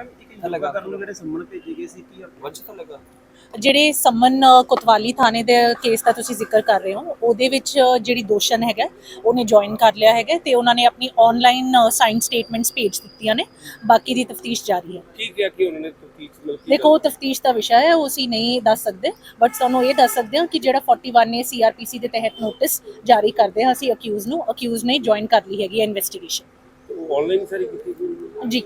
Ma'am ਇੱਕ ਯੋਗਾ ਕਰਨ ਨੂੰ ਜਿਹੜੇ ਸੰਮਣ ਭੇਜੇ ਗਏ ਸੀ ਕੀ ਵੰਸ਼ ਲੱਗਾ? ਜਿਹੜੇ ਸਮਨ ਕੋਤਵਾਲੀ ਥਾਣੇ ਦੇ ਕੇਸ ਦਾ ਤੁਸੀਂ ਜ਼ਿਕਰ ਕਰ ਰਹੇ ਹੋ ਉਹਦੇ ਵਿੱਚ ਜਿਹੜੀ ਦੋਸ਼ਣ ਹੈਗਾ ਉਹਨੇ ਜੁਆਇਨ ਕਰ ਲਿਆ ਹੈਗਾ ਤੇ ਉਹਨਾਂ ਨੇ ਆਪਣੀ ਆਨਲਾਈਨ ਸਾਈਨ ਸਟੇਟਮੈਂਟਸ ਭੇਜ ਦਿੱਤੀਆਂ ਨੇ ਬਾਕੀ ਦੀ ਤਫਤੀਸ਼ ਜਾਰੀ ਹੈ। ਕੀ ਕਿਹਾ ਕਿ ਉਹਨਾਂ ਨੇ ਤਫਤੀਸ਼ ਮਤਲਬ ਦੇਖੋ ਤਫਤੀਸ਼ ਦਾ ਵਿਸ਼ਾ ਹੈ ਉਹ ਅਸੀਂ ਨਹੀਂ ਦੱਸ ਸਕਦੇ ਬਟ ਤੁਹਾਨੂੰ ਇਹ ਦੱਸ ਸਕਦੇ ਹਾਂ ਕਿ ਜਿਹੜਾ 41 ਏ ਸੀਆਰਪੀਸੀ ਦੇ ਤਹਿਤ ਨੋਟਿਸ ਜਾਰੀ ਕਰਦੇ ਹਾਂ ਅਸੀਂ ਅਕਿਊਜ਼ ਨੂੰ ਅਕਿਊਜ਼ ਨੇ ਜੁਆਇਨ ਕਰ ਲਈ ਹੈਗੀ ਇਨਵੈਸਟੀਗੇਸ਼ਨ ਆਨਲਾਈਨ ਸਾਰੀ ਕੀਤੀ? ਜੀ।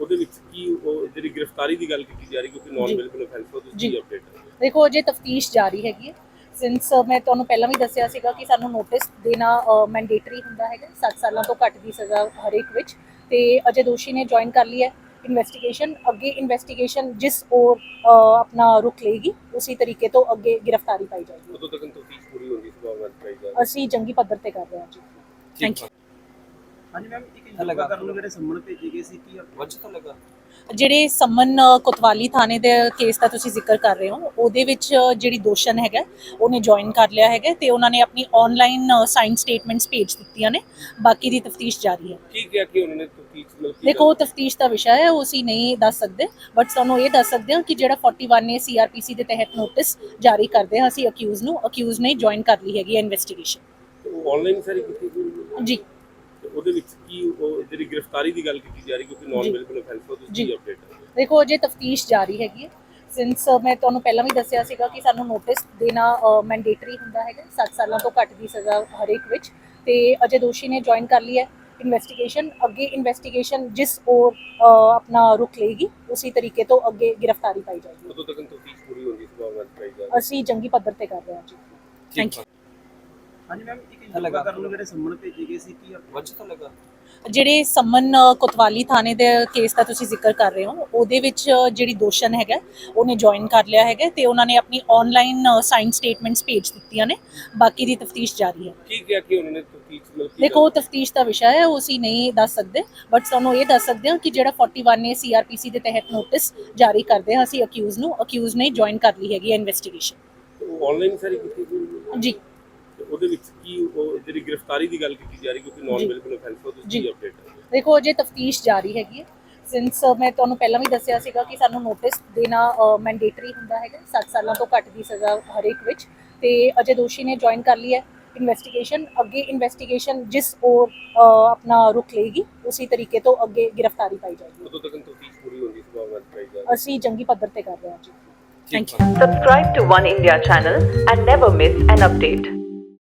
ਉਹਦੇ ਵਿੱਚ ਕੀ ਉਹ ਜਿਹੜੀ ਗ੍ਰਿਫਤਾਰੀ ਦੀ ਗੱਲ ਕੀਤੀ ਜਾ ਰਹੀ ਕਿਉਂਕਿ ਨਾਨ ਜੀ। ਅਵੇਲੇਬਲ ਅਫੈਂਸ ਉਹ ਜੀ। ਤੁਸੀਂ ਅਪਡੇਟ ਦੇਖੋ ਅਜੇ ਤਫਤੀਸ਼ ਜਾਰੀ ਹੈਗੀ ਹੈ। ਸਿੰਸ ਮੈਂ ਤੁਹਾਨੂੰ ਪਹਿਲਾਂ ਵੀ ਦੱਸਿਆ ਸੀਗਾ ਕਿ ਸਾਨੂੰ ਨੋਟਿਸ ਦੇਣਾ ਮੈਂਡੇਟਰੀ ਹੁੰਦਾ ਹੈਗਾ 7 ਸਾਲਾਂ ਤੋਂ ਘੱਟ ਦੀ ਸਜ਼ਾ ਹਰੇਕ ਵਿੱਚ। ਤੇ ਅਜੇ ਦੋਸ਼ੀ ਨੇ ਜੁਆਇਨ ਕਰ ਲਈ ਹੈ। ਇਨਵੈਸਟੀਗੇਸ਼ਨ ਅੱਗੇ ਇਨਵੈਸਟੀਗੇਸ਼ਨ ਜਿਸ ਔਰ ਆਪਣਾ ਰੁਖ ਲਏਗੀ ਉਸੇ ਤਰੀਕੇ ਤੋਂ ਅੱਗੇ ਗ੍ਰਿਫਤਾਰੀ ਪਾਈ ਜਾਏਗੀ। ਉਦੋਂ ਤੱਕ ਤਫਤੀਸ਼ ਪੂਰੀ ਹੋਣ ਦੀ ਸੰਭਾਵਨਾ ਦਿਖਾਈ ਜਾ ਰਹੀ ਅਸੀਂ ਜੰਗੀ ਪੱਧਰ ਤੇ ਕਰ ਰਹੇ ਹਾਂ ਜੀ। ਥੈਂਕ ਯੂ ਹਾਂਜੀ ਮੈਮ ਇੱਕ ਯੋਗਾ ਕਰਨ ਨੂੰ ਜਿਹੜੇ ਸੰਮਣ ਭੇਜੇ ਗਏ ਸੀ ਕੀ ਵੰਸ਼ ਲੱਗਾ। ਜਿਹੜੇ ਸਮਨ ਅ, ਕੋਤਵਾਲੀ ਥਾਣੇ ਦੇ ਕੇਸ ਦਾ ਤੁਸੀਂ ਜ਼ਿਕਰ ਕਰ ਰਹੇ ਹੋ ਉਹਦੇ ਵਿੱਚ ਜਿਹੜੀ ਦੋਸ਼ਣ ਹੈਗਾ ਉਹਨੇ ਜੁਆਇਨ ਕਰ ਲਿਆ ਹੈਗਾ ਤੇ ਉਹਨਾਂ ਨੇ ਆਪਣੀ ਆਨਲਾਈਨ ਸਾਈਨ ਸਟੇਟਮੈਂਟਸ ਭੇਜ ਦਿੱਤੀਆਂ ਨੇ ਬਾਕੀ ਦੀ ਤਫਤੀਸ਼ ਜਾਰੀ ਹੈ। ਕੀ ਕਿਹਾ ਕਿ ਉਹਨਾਂ ਨੇ ਤਫਤੀਸ਼ ਦੇਖੋ ਤਫਤੀਸ਼ ਦਾ ਵਿਸ਼ਾ ਹੈ ਉਹ ਅਸੀਂ ਨਹੀਂ ਦੱਸ ਸਕਦੇ ਬਟ ਤੁਹਾਨੂੰ ਇਹ ਦੱਸ ਸਕਦੇ ਹਾਂ ਕਿ ਜਿਹੜਾ 41 ਏ ਸੀਆਰਪੀਸੀ ਦੇ ਤਹਿਤ ਨੋਟਿਸ ਜਾਰੀ ਕਰਦੇ ਹਾਂ ਅਸੀਂ ਅਕਿਊਜ਼ ਨੂੰ ਅਕਿਊਜ਼ ਨੇ ਜੁਆਇਨ ਕਰ ਲਈ ਹੈਗੀ ਇਨਵੈਸਟੀਗੇਸ਼ਨ ਆਨਲਾਈਨ ਸਾਰੀ ਕੀਤੀ? ਜੀ। ਉਹਦੇ ਵਿੱਚ ਕੀ ਉਹ ਜਿਹੜੀ ਗ੍ਰਿਫਤਾਰੀ ਦੀ ਗੱਲ ਕੀਤੀ ਜਾ ਰਹੀ ਕਿਉਂਕਿ ਨਾਨ। ਅਵੇਲੇਬਲ ਅਫੈਂਸ ਉਹ ਤੁਸੀਂ ਜੀ। ਅਪਡੇਟ ਦੇਖੋ ਅਜੇ ਤਫਤੀਸ਼ ਜਾਰੀ ਹੈਗੀ ਹੈ। ਸਿੰਸ ਮੈਂ ਤੁਹਾਨੂੰ ਪਹਿਲਾਂ ਵੀ ਦੱਸਿਆ ਸੀਗਾ ਕਿ ਸਾਨੂੰ ਨੋਟਿਸ ਦੇਣਾ ਮੈਂਡੇਟਰੀ ਹੁੰਦਾ ਹੈਗਾ 7 ਸਾਲਾਂ ਤੋਂ ਘੱਟ ਦੀ ਸਜ਼ਾ ਹਰੇਕ ਵਿੱਚ। ਤੇ ਅਜੇ ਦੋਸ਼ੀ ਨੇ ਜੁਆਇਨ ਕਰ ਲਈ ਹੈ। ਇਨਵੈਸਟੀਗੇਸ਼ਨ ਅੱਗੇ ਇਨਵੈਸਟੀਗੇਸ਼ਨ ਜਿਸ ਔਰ ਆਪਣਾ ਰੁਖ ਲਏਗੀ ਉਸੇ ਤਰੀਕੇ ਤੋਂ ਅੱਗੇ ਗ੍ਰਿਫਤਾਰੀ ਪਾਈ ਜਾਏਗੀ। ਉਦੋਂ ਤੱਕ ਤਫਤੀਸ਼ ਪੂਰੀ ਹੋਣ ਦੀ ਸੰਭਾਵਨਾ ਦਿਖਾਈ ਜਾ ਰਹੀ ਅਸੀਂ ਜੰਗੀ ਪੱਧਰ ਤੇ ਕਰ ਰਹੇ ਹਾਂ ਜੀ। ਥੈਂਕ ਯੂ ਹਾਂਜੀ ਮੈਮ ਇੱਕ ਯੋਗਾ ਕਰਨ ਨੂੰ ਜਿਹੜੇ ਸੰਮਣ ਭੇਜੇ ਗਏ ਸੀ ਕੀ ਵੰਸ਼ ਲੱਗਾ ਜਿਹੜੇ ਸਮਨ ਕੋਤਵਾਲੀ ਥਾਣੇ ਦੇ ਕੇਸ ਦਾ ਤੁਸੀਂ ਜ਼ਿਕਰ ਕਰ ਰਹੇ ਹੋ ਉਹਦੇ ਵਿੱਚ ਜਿਹੜੀ ਦੋਸ਼ਣ ਹੈਗਾ ਉਹਨੇ ਜੁਆਇਨ ਕਰ ਲਿਆ ਹੈਗਾ ਤੇ ਉਹਨਾਂ ਨੇ ਆਪਣੀ ਆਨਲਾਈਨ ਸਾਈਨ ਸਟੇਟਮੈਂਟਸ ਭੇਜ ਦਿੱਤੀਆਂ ਨੇ ਬਾਕੀ ਦੀ ਤਫਤੀਸ਼ ਜਾਰੀ ਹੈ। ਕੀ ਕਿਹਾ ਕਿ ਉਹਨਾਂ ਨੇ ਤਫਤੀਸ਼ ਦੇਖੋ ਤਫਤੀਸ਼ ਦਾ ਵਿਸ਼ਾ ਹੈ ਉਹ ਅਸੀਂ ਨਹੀਂ ਦੱਸ ਸਕਦੇ ਬਟ ਤੁਹਾਨੂੰ ਇਹ ਦੱਸ ਸਕਦੇ ਹਾਂ ਕਿ ਜਿਹੜਾ 41 ਏ ਸੀਆਰਪੀਸੀ ਦੇ ਤਹਿਤ ਨੋਟਿਸ ਜਾਰੀ ਕਰਦੇ ਹਾਂ ਅਸੀਂ ਅਕਿਊਜ਼ ਨੂੰ ਅਕਿਊਜ਼ ਨੇ ਜੁਆਇਨ ਕਰ ਲਈ ਹੈਗੀ ਇਨਵੈਸਟੀਗੇਸ਼ਨ ਆਨਲਾਈਨ ਸਾਰੀ ਕੀਤੀ? ਜੀ। ਉਹਦੇ ਵਿੱਚ ਕੀ ਉਹ ਜਿਹੜੀ ਗ੍ਰਿਫਤਾਰੀ ਦੀ ਗੱਲ ਕੀਤੀ ਜਾ ਰਹੀ ਕਿਉਂਕਿ ਨਾਨ ਜੀ। ਅਵੇਲੇਬਲ ਅਫੈਂਸ ਉਹ ਤੁਸੀਂ ਜੀ। ਅਪਡੇਟ ਦੇਖੋ ਅਜੇ ਤਫਤੀਸ਼ ਜਾਰੀ ਹੈਗੀ ਹੈ। ਸਿੰਸ ਮੈਂ ਤੁਹਾਨੂੰ ਪਹਿਲਾਂ ਵੀ ਦੱਸਿਆ ਸੀਗਾ ਕਿ ਸਾਨੂੰ ਨੋਟਿਸ ਦੇਣਾ ਮੈਂਡੇਟਰੀ ਹੁੰਦਾ ਹੈਗਾ 7 ਸਾਲਾਂ ਤੋਂ ਘੱਟ ਦੀ ਸਜ਼ਾ ਹਰੇਕ ਵਿੱਚ। ਤੇ ਅਜੇ ਦੋਸ਼ੀ ਨੇ ਜੁਆਇਨ ਕਰ ਲਈ ਹੈ। ਇਨਵੈਸਟੀਗੇਸ਼ਨ ਅੱਗੇ ਇਨਵੈਸਟੀਗੇਸ਼ਨ ਜਿਸ ਔਰ ਆਪਣਾ ਰੁਖ ਲਏਗੀ ਉਸੇ ਤਰੀਕੇ ਤੋਂ ਅੱਗੇ ਗ੍ਰਿਫਤਾਰੀ ਪਾਈ ਜਾਏਗੀ। ਉਦੋਂ ਤੱਕ ਤਫਤੀਸ਼ ਪੂਰੀ ਹੋਣ ਸੰਭਾਵਨਾ ਦਿਖਾਈ ਜਾ ਰਹੀ ਅਸੀਂ ਜੰਗੀ ਪੱਧਰ ਤੇ ਕਰ ਰਹੇ ਹਾਂ ਜੀ। Thank you Subscribe to One India channel and never miss an update.